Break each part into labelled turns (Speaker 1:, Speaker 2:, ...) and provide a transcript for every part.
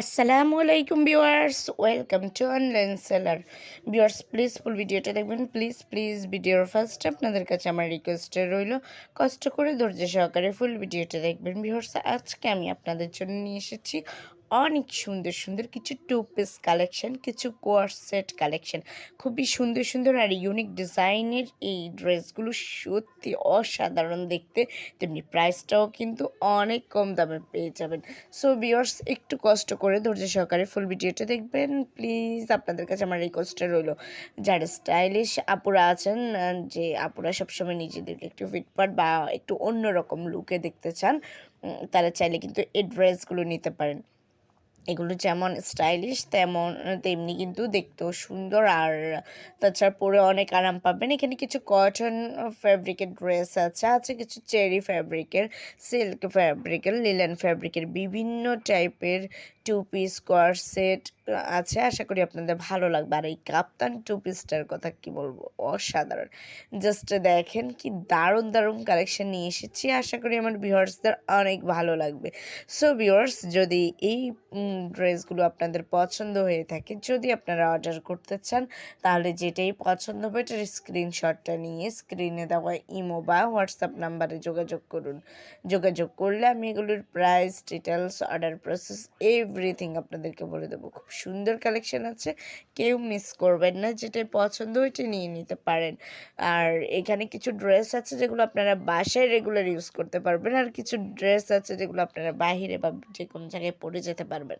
Speaker 1: আসসালামু আলাইকুম viewers welcome to online seller viewers please full ভিডিওটা দেখবেন। প্লিজ প্লিজ ভিডিওর ফার্স্টে আপনাদের কাছে আমার রিকোয়েস্টে রইল, কষ্ট করে ধৈর্য সহকারে ফুল ভিডিওটা দেখবেন। ভিউয়ার্স আজকে আমি আপনাদের জন্য নিয়ে এসেছি অনেক সুন্দর সুন্দর কিছু টু পিস কালেকশন কিছু কোয়ার সেট কালেকশন খুবই সুন্দর সুন্দর আর ইউনিক ডিজাইনের এই ড্রেসগুলো সত্যি অসাধারণ দেখতে। তেমনি প্রাইসটাও কিন্তু অনেক কম দামে পেয়ে যাবেন। সো বিয়ার্স একটু কষ্ট করে ধৈর্য সহকারে ফুল ভিডিওটা দেখবেন। প্লিজ আপনাদের কাছে আমার রিকোয়েস্টটা রইল। যারা স্টাইলিশ আপুরা আছেন যে আপুরা সবসময় নিজেদেরকে একটু ফিটপাট বা একটু অন্যরকম লুকে দেখতে চান তারা চাইলে কিন্তু এই ড্রেসগুলো নিতে পারেন। এগুলো যেমন স্টাইলিশ তেমন, তেমনি কিন্তু দেখতেও সুন্দর। আর তাছাড়া পরে অনেক আরাম পাবেন। এখানে কিছু কটন ফ্যাব্রিকের ড্রেস আছে আছে কিছু চেরি ফ্যাব্রিকের সিল্ক ফ্যাব্রিকের লিলেন ফ্যাব্রিকের বিভিন্ন টাইপের টু পিস স্কোয়ার সেট আছে। আশা করি আপনাদের ভালো লাগবে। আর এই কাপ্তান টু পিসটার কথা কি বলব? অসাধারণ। জাস্ট দেখেন কি দারুণ দারুণ কালেকশন নিয়ে এসেছি। আশা করি আমার ভিউয়ার্সদের অনেক ভালো লাগবে। সো ভিউয়ার্স যদি এই ড্রেসগুলো আপনাদের পছন্দ হয়ে থাকে, যদি আপনারা অর্ডার করতে চান, তাহলে যেটাই পছন্দ হবে এটার স্ক্রিনশটটা নিয়ে স্ক্রিনে দেওয়া ইমো বা হোয়াটসঅ্যাপ নাম্বারে যোগাযোগ করুন। যোগাযোগ করলে আমি এগুলোর price details order process everything আপনাদেরকে বলে দেবো। খুব সুন্দর কালেকশন আছে, কেউ মিস করবেন না, যেটাই পছন্দ ওইটা নিয়ে নিতে পারেন। আর এখানে কিছু ড্রেস আছে যেগুলো আপনারা বাসায় রেগুলার ইউজ করতে পারবেন, আর কিছু ড্রেস আছে যেগুলো আপনারা বাইরে বা যে কোনো জায়গায় পরে যেতে পারবেন।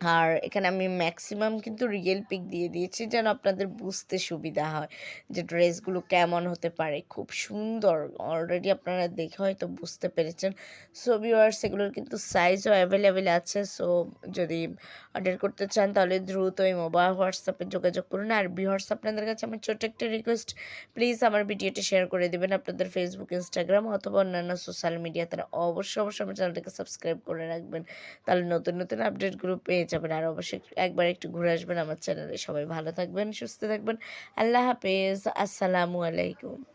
Speaker 1: আর এখানে আমি ম্যাক্সিমাম কিন্তু রিয়েল পিক দিয়ে দিয়েছি যেন আপনাদের বুঝতে সুবিধা হয় যে ড্রেসগুলো কেমন হতে পারে। খুব সুন্দর অলরেডি আপনারা দেখে হয়তো বুঝতে পেরেছেন। সো ভিউয়ার্স এগুলোর কিন্তু সাইজও অ্যাভেলেবেল আছে। সো যদি অর্ডার করতে চান, তাহলে দ্রুত এই মোবাইল হোয়াটসঅ্যাপে যোগাযোগ করুন। আর ভিউয়ার্স আপনাদের কাছে আমার ছোট্ট একটা রিকোয়েস্ট প্লিজ আমার ভিডিওটি শেয়ার করে দেবেন আপনাদের ফেসবুক ইনস্টাগ্রাম অথবা অন্যান্য সোশ্যাল মিডিয়া তারা অবশ্যই অবশ্যই আমার চ্যানেলটাকে সাবস্ক্রাইব করে রাখবেন। তাহলে নতুন নতুন আপডেটগুলো পেয়ে যাবেন আর অবশ্যই একবার একটু ঘুরে আসবেন আমার চ্যানেলে সবাই ভালো থাকবেন, সুস্থ থাকবেন। আল্লাহ হাফেজ। আসসালামু আলাইকুম।